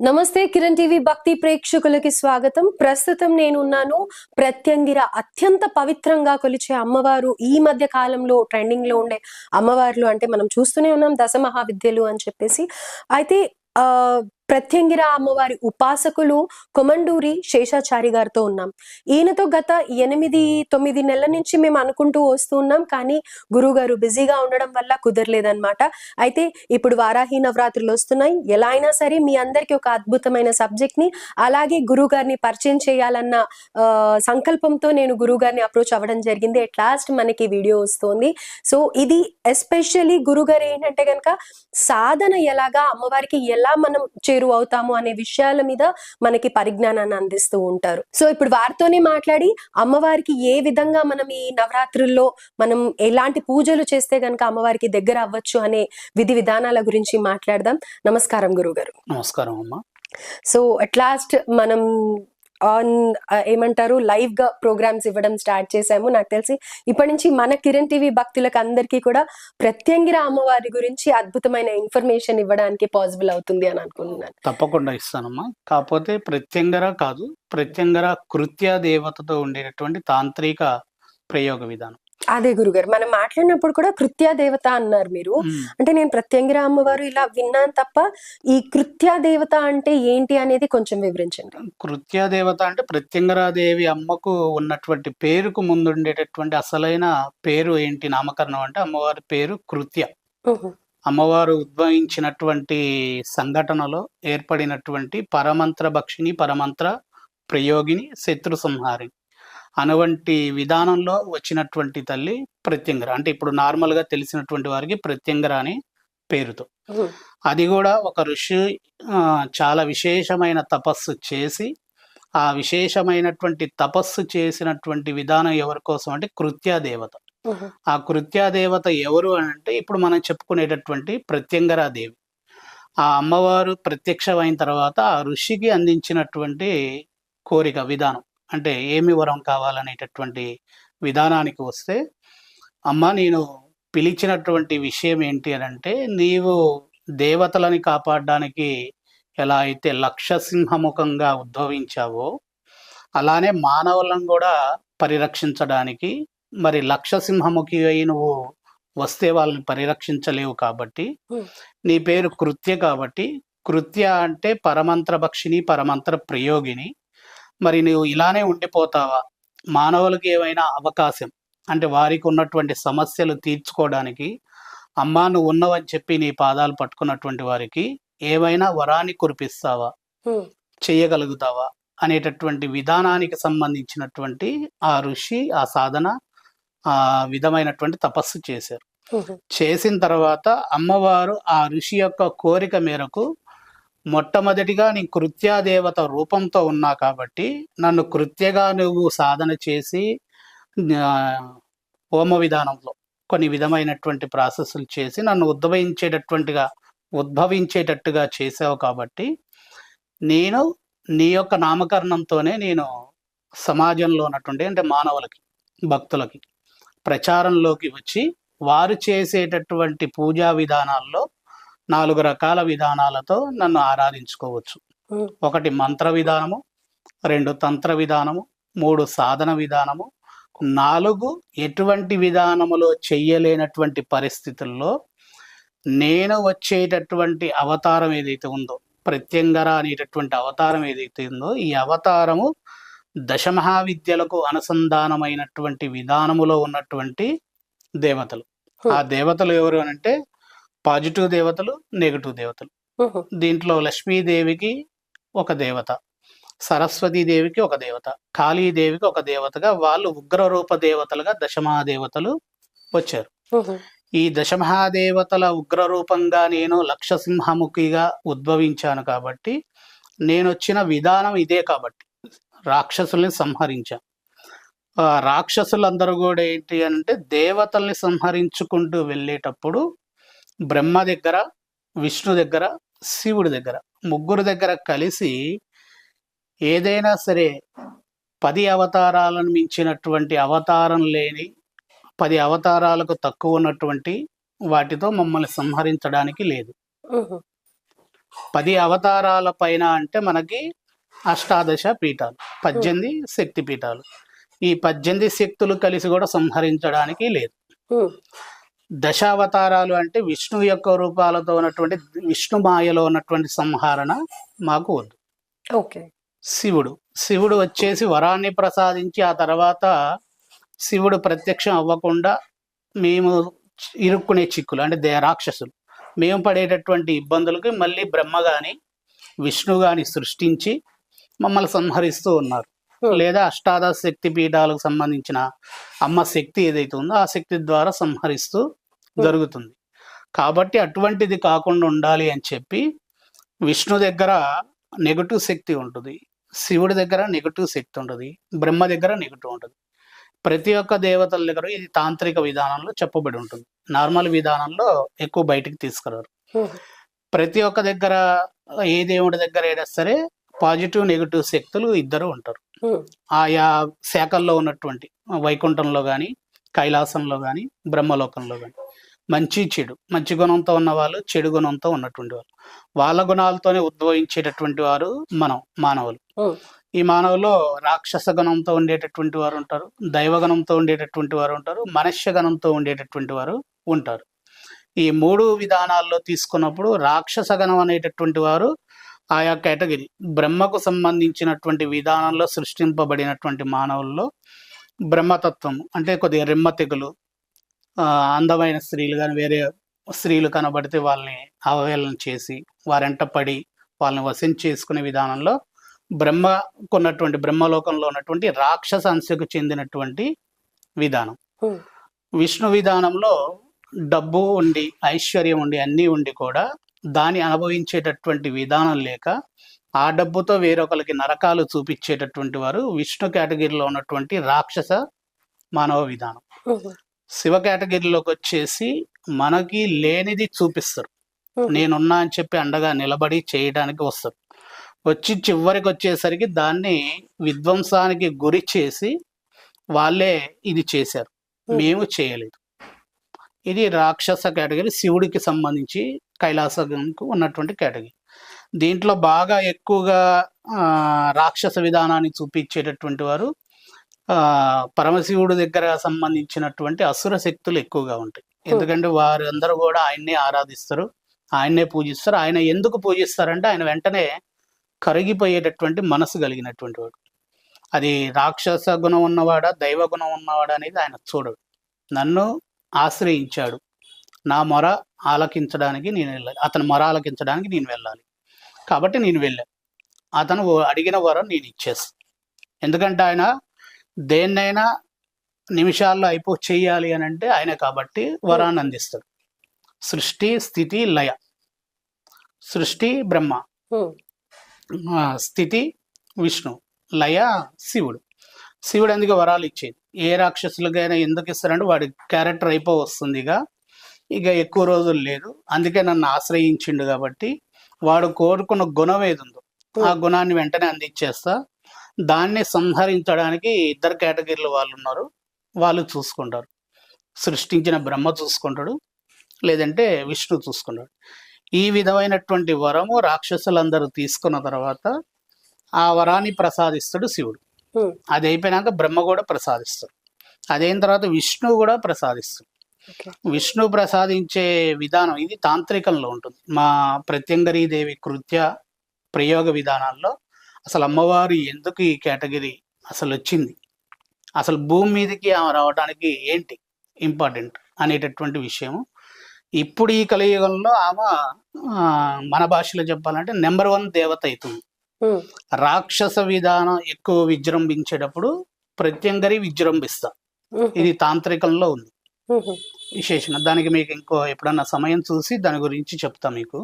నమస్తే కిరణ్ టీవీ భక్తి ప్రేక్షకులకి స్వాగతం. ప్రస్తుతం నేనున్నాను. ప్రత్యంగిర అత్యంత పవిత్రంగా కొలిచే అమ్మవారు ఈ మధ్య కాలంలో ట్రెండింగ్లో ఉండే అమ్మవార్లు అంటే మనం చూస్తూనే ఉన్నాం దశ మహావిద్యలు అని చెప్పేసి. అయితే ఆ ప్రత్యంగిర అమ్మవారి ఉపాసకులు కొమండూరి శేషాచారి గారితో ఉన్నాం. ఈయనతో గత ఎనిమిది తొమ్మిది నెలల నుంచి మేము అనుకుంటూ వస్తూ ఉన్నాం. కానీ గురుగారు బిజీగా ఉండడం వల్ల కుదరలేదన్నమాట. అయితే ఇప్పుడు వారాహి నవరాత్రులు వస్తున్నాయి. ఎలా అయినా సరే మీ అందరికీ ఒక అద్భుతమైన సబ్జెక్ట్ని అలాగే గురువు గారిని పరిచయం చేయాలన్న సంకల్పంతో నేను గురువు గారిని అప్రోచ్ అవ్వడం జరిగింది. ఎట్ లాస్ట్ మనకి వీడియో వస్తుంది. సో ఇది ఎస్పెషల్లీ గురుగారు ఏంటంటే కనుక సాధన ఎలాగా అమ్మవారికి ఎలా మనం చేరువవుతాము అనే విషయాల మీద మనకి పరిజ్ఞానాన్ని అందిస్తూ ఉంటారు. సో ఇప్పుడు వారితోనే మాట్లాడి అమ్మవారికి ఏ విధంగా మనం ఈ నవరాత్రుల్లో మనం ఎలాంటి పూజలు చేస్తే గనక అమ్మవారికి దగ్గర అవ్వచ్చు అనే విధి విధానాల గురించి మాట్లాడదాం. నమస్కారం గురువు గారు నమస్కారం అమ్మా. సో అట్ లాస్ట్ మనం ఆన్ uh, ఏమంటారు లైవ్గా ప్రోగ్రామ్స్ ఇవ్వడం స్టార్ట్ చేశాము. నాకు తెలిసి ఇప్పటి నుంచి మన కిరణ్ టీవీ భక్తులకు అందరికీ కూడా ప్రత్యంగిర అమ్మవారి గురించి అద్భుతమైన ఇన్ఫర్మేషన్ ఇవ్వడానికి పాసిబుల్ అవుతుంది అని అనుకుంటున్నాను. తప్పకుండా ఇస్తానమ్మా. కాకపోతే ప్రత్యంగర కాదు ప్రత్యంగర కృత్య దేవతతో ఉండేటటువంటి తాంత్రిక ప్రయోగ విధానం. అదే గురుగారు మనం మాట్లాడినప్పుడు కూడా కృత్యా దేవత అన్నారు మీరు. అంటే నేను ప్రత్యంగిర అమ్మవారు ఇలా విన్నాను తప్ప ఈ కృత్యా దేవత అంటే ఏంటి అనేది కొంచెం వివరించండి. కృత్య దేవత అంటే ప్రత్యంగరాదేవి అమ్మకు ఉన్నటువంటి పేరుకు ముందు ఉండేటటువంటి అసలైన పేరు ఏంటి నామకరణం అంటే అమ్మవారి పేరు కృత్య. అమ్మవారు ఉద్భవించినటువంటి సంఘటనలో ఏర్పడినటువంటి పరమంత్ర భక్షిణి పరమంత్ర ప్రయోగిని శత్రు సంహారిణి. అటువంటి విధానంలో వచ్చినటువంటి తల్లి ప్రత్యంగర. అంటే ఇప్పుడు నార్మల్గా తెలిసినటువంటి వారికి ప్రత్యంగర అనే పేరుతో. అది కూడా ఒక ఋషి చాలా విశేషమైన తపస్సు చేసి ఆ విశేషమైనటువంటి తపస్సు చేసినటువంటి విధానం ఎవరి కోసం అంటే కృత్యా దేవత ఉహు, ఆ కృత్యా దేవత ఎవరు అని అంటే ఇప్పుడు మనం చెప్పుకునేటటువంటి ప్రత్యంగరా దేవి. ఆ అమ్మవారు ప్రత్యక్షమైన తర్వాత ఆ ఋషికి అందించినటువంటి కోరిక విధానం. అంటే ఏమి వరం కావాలనేటటువంటి విధానానికి వస్తే అమ్మ నేను పిలిచినటువంటి విషయం ఏంటి అని అంటే నీవు దేవతలని కాపాడడానికి ఎలా అయితే లక్షసింహముఖంగా ఉద్భవించావో అలానే మానవులను కూడా పరిరక్షించడానికి మరి లక్షసింహముఖి అయి నువ్వు వస్తే వాళ్ళని పరిరక్షించలేవు కాబట్టి. నీ పేరు కృత్య కాబట్టి కృత్య అంటే పరమంత్ర భక్షిని పరమంత్ర ప్రయోగిని మరి నువ్వు ఇలానే ఉండిపోతావా? మానవులకి ఏమైనా అవకాశం? అంటే వారికి ఉన్నటువంటి సమస్యలు తీర్చుకోవడానికి అమ్మా నువ్వు ఉన్నవని చెప్పి నీ పాదాలు పట్టుకున్నటువంటి వారికి ఏమైనా వరాన్ని కురిపిస్తావా? చేయగలుగుతావా? అనేటటువంటి విధానానికి సంబంధించినటువంటి ఆ ఋషి ఆ సాధన ఆ విధమైనటువంటి తపస్సు చేశారు. చేసిన తర్వాత అమ్మవారు ఆ ఋషి యొక్క కోరిక మేరకు మొట్టమొదటిగా నీ కృత్యాదేవత రూపంతో ఉన్నా కాబట్టి నన్ను కృత్యగా నువ్వు సాధన చేసి హోమ విధానంలో కొన్ని విధమైనటువంటి ప్రాసెస్లు చేసి నన్ను ఉద్భవించేటటువంటిగా ఉద్భవించేటట్టుగా చేసావు కాబట్టి నేను నీ యొక్క నామకరణంతోనే నేను సమాజంలో ఉన్నటువంటి అంటే మానవులకి భక్తులకి ప్రచారంలోకి వచ్చి వారు చేసేటటువంటి పూజా విధానాల్లో నాలుగు రకాల విధానాలతో నన్ను ఆరాధించుకోవచ్చు. ఒకటి మంత్ర విధానము రెండు తంత్ర విధానము మూడు సాధన విధానము నాలుగు ఎటువంటి విధానములో చెయ్యలేనటువంటి పరిస్థితుల్లో నేను వచ్చేటటువంటి అవతారం ఏదైతే ఉందో ప్రత్యంగర అనేటటువంటి అవతారం ఏదైతే ఉందో ఈ అవతారము దశమహావిద్యలకు అనుసంధానమైనటువంటి విధానములో ఉన్నటువంటి దేవతలు. ఆ. దేవతలు ఎవరు అని అంటే పాజిటివ్ దేవతలు నెగటివ్ దేవతలు. దీంట్లో లక్ష్మీదేవికి ఒక దేవత సరస్వతీదేవికి ఒక దేవత కాళీదేవికి ఒక దేవతగా వాళ్ళు ఉగ్రరూప దేవతలుగా దశమహాదేవతలు వచ్చారు. ఈ దశమహాదేవతల ఉగ్రరూపంగా నేను లక్షసింహముఖిగా ఉద్భవించాను కాబట్టి నేను వచ్చిన విధానం ఇదే కాబట్టి. రాక్షసుల్ని సంహరించా. ఆ రాక్షసులందరూ కూడా ఏంటి అంటే దేవతల్ని సంహరించుకుంటూ వెళ్ళేటప్పుడు బ్రహ్మ దగ్గర విష్ణు దగ్గర శివుడి దగ్గర ముగ్గురు దగ్గర కలిసి ఏదైనా సరే పది అవతారాలను మించినటువంటి అవతారం లేని పది అవతారాలకు తక్కువ ఉన్నటువంటి వాటితో మమ్మల్ని సంహరించడానికి లేదు. పది అవతారాల పైన అంటే మనకి అష్టాదశ పీఠాలు పద్దెనిమిది శక్తి పీఠాలు. ఈ పద్దెనిమిది శక్తులు కలిసి కూడా సంహరించడానికి లేదు. దశావతారాలు అంటే విష్ణు యొక్క రూపాలతో ఉన్నటువంటి విష్ణు మాయలో ఉన్నటువంటి సంహరణ మాకు వద్దు. ఓకే. శివుడు శివుడు వచ్చేసి వరాన్ని ప్రసాదించి ఆ తర్వాత శివుడు ప్రత్యక్షం అవ్వకుండా మేము ఇరుక్కునే చిక్కులు అంటే దే రాక్షసులు. మేము పడేటటువంటి ఇబ్బందులకి మళ్ళీ బ్రహ్మ గాని విష్ణు గాని సృష్టించి మమ్మల్ని సంహరిస్తూ ఉన్నారు. లేదా అష్టాదశ శక్తి పీఠాలకు సంబంధించిన అమ్మ శక్తి ఏదైతే ఉందో ఆ శక్తి ద్వారా సంహరిస్తూ జరుగుతుంది. కాబట్టి అటువంటిది కాకుండా ఉండాలి అని చెప్పి విష్ణు దగ్గర నెగటివ్ శక్తి ఉంటుంది. శివుడి దగ్గర నెగటివ్ శక్తి ఉంటుంది. బ్రహ్మ దగ్గర నెగటివ్ ఉంటుంది. ప్రతి ఒక్క దేవతల దగ్గర ఇది తాంత్రిక విధానంలో చెప్పబడి ఉంటుంది. నార్మల్ విధానంలో ఎక్కువ బయటికి తీసుకురారు. ఉమ్, ప్రతి ఒక్క దగ్గర ఏ దేవుడి దగ్గర అయినా సరే పాజిటివ్ నెగటివ్ శక్తులు ఇద్దరు ఉంటారు. ఆయా శాఖల్లో ఉన్నటువంటి వైకుంఠంలో కానీ కైలాసంలో కానీ బ్రహ్మలోకంలో కానీ మంచి చెడు మంచి గుణంతో ఉన్న వాళ్ళు చెడు గుణంతో ఉన్నటువంటి వాళ్ళు. వాళ్ళ గుణాలతోనే ఉద్భవించేటటువంటి వారు మనం మానవులు. ఈ మానవులో రాక్షస గణంతో ఉండేటటువంటి వారు ఉంటారు దైవగణంతో ఉండేటటువంటి వారు ఉంటారు మనుష్య గణంతో ఉండేటటువంటి వారు ఉంటారు. ఈ మూడు విధానాల్లో తీసుకున్నప్పుడు రాక్షస గణం అనేటటువంటి వారు ఆయా కేటగిరీ. బ్రహ్మకు సంబంధించినటువంటి విధానంలో సృష్టింపబడినటువంటి మానవుల్లో బ్రహ్మతత్వం అంటే కొద్దిగా రెమ్మ తెగులు అందమైన స్త్రీలు కానీ వేరే స్త్రీలు కనబడితే వాళ్ళని అవహేళన చేసి వారెంట పడి వాళ్ళని వశం చేసుకునే విధానంలో బ్రహ్మకున్నటువంటి బ్రహ్మలోకంలో ఉన్నటువంటి రాక్షస అంశకు చెందినటువంటి విధానం. విష్ణు విధానంలో డబ్బు ఉండి ఐశ్వర్యం ఉండి అన్నీ ఉండి కూడా దాన్ని అనుభవించేటటువంటి విధానం లేక ఆ డబ్బుతో వేరొకరికి నరకాలు చూపించేటటువంటి వారు విష్ణు కేటగిరీలో ఉన్నటువంటి రాక్షస మానవ విధానం. శివ కేటగిరీలోకి వచ్చేసి మనకి లేనిది చూపిస్తారు. నేనున్నా అని చెప్పి అండగా నిలబడి చేయడానికి వస్తారు. వచ్చి చివరికి వచ్చేసరికి దాన్ని విధ్వంసానికి గురి చేసి వాళ్ళే ఇది చేశారు. మేము చేయలేదు. ఇది రాక్షస కేటగిరీ శివుడికి సంబంధించి కైలాసంకు ఉన్నటువంటి కేటగిరీ. దీంట్లో బాగా ఎక్కువగా రాక్షస విధానాన్ని చూపించేటటువంటి వారు ఆ పరమశివుడి దగ్గర సంబంధించినటువంటి అసుర శక్తులు ఎక్కువగా ఉంటాయి. ఎందుకంటే వారు అందరూ కూడా ఆయన్నే ఆరాధిస్తారు ఆయన్నే పూజిస్తారు. ఆయన ఎందుకు పూజిస్తారంటే ఆయన వెంటనే కరిగిపోయేటటువంటి మనసు కలిగినటువంటి వాడు. అది రాక్షస గుణం ఉన్నవాడా దైవ గుణం ఉన్నవాడా అనేది ఆయన చూడడు. నన్ను ఆశ్రయించాడు. నా మొర ఆలకించడానికి నేను వెళ్ళాలి అతని మొర ఆలకించడానికి నేను వెళ్ళాలి. కాబట్టి నేను వెళ్ళాను అతను అడిగిన వరం నేను ఇచ్చేస్తాను ఎందుకంటే ఆయన దేన్నైనా నిమిషాల్లో అయిపో చేయాలి అని అంటే ఆయన కాబట్టి వరాన్ని అందిస్తాడు. సృష్టి స్థితి లయ. సృష్టి బ్రహ్మ. స్థితి విష్ణు. లయ శివుడు. శివుడు ఎందుకు వరాలు ఇచ్చేది? ఏ రాక్షసులకైనా ఎందుకు ఇస్తారంటే వాడి క్యారెక్టర్ అయిపో వస్తుంది ఇక. ఇక ఎక్కువ రోజులు లేదు. అందుకే నన్ను ఆశ్రయించిండు కాబట్టి వాడు కోరుకున్న గుణం ఏది ఉందో ఆ గుణాన్ని వెంటనే అందించేస్తా. దాన్ని సంహరించడానికి ఇద్దరు కేటగిరీలు వాళ్ళు ఉన్నారు. వాళ్ళు చూసుకుంటారు. సృష్టించిన బ్రహ్మ చూసుకుంటాడు. లేదంటే విష్ణు చూసుకుంటాడు. ఈ విధమైనటువంటి వరము రాక్షసులందరూ తీసుకున్న తర్వాత ఆ వరాన్ని ప్రసాదిస్తాడు శివుడు. అది అయిపోయినాక బ్రహ్మ కూడా ప్రసాదిస్తాడు. అదైన తర్వాత విష్ణు కూడా ప్రసాదిస్తాడు. ఓకే. విష్ణు ప్రసాదించే విధానం ఇది తాంత్రికంలో ఉంటుంది. మా ప్రత్యంగరీ దేవి కృత్య ప్రయోగ విధానాల్లో అసలు అమ్మవారు ఎందుకు ఈ కేటగిరీ అసలు వచ్చింది? అసలు భూమి మీదకి ఆమె రావడానికి ఏంటి ఇంపార్టెంట్ అనేటటువంటి విషయం ఇప్పుడు ఈ కలియుగంలో ఆమె మన భాషలో చెప్పాలంటే నెంబర్ వన్ దేవత అవుతుంది. రాక్షస విధానం ఎక్కువ విజృంభించేటప్పుడు ప్రత్యంగరి విజృంభిస్తా. ఇది తాంత్రికంలో ఉంది. ఉమ్, విశేషణ దానికి మీకు ఇంకో ఎప్పుడన్నా సమయం చూసి దాని గురించి చెప్తా మీకు.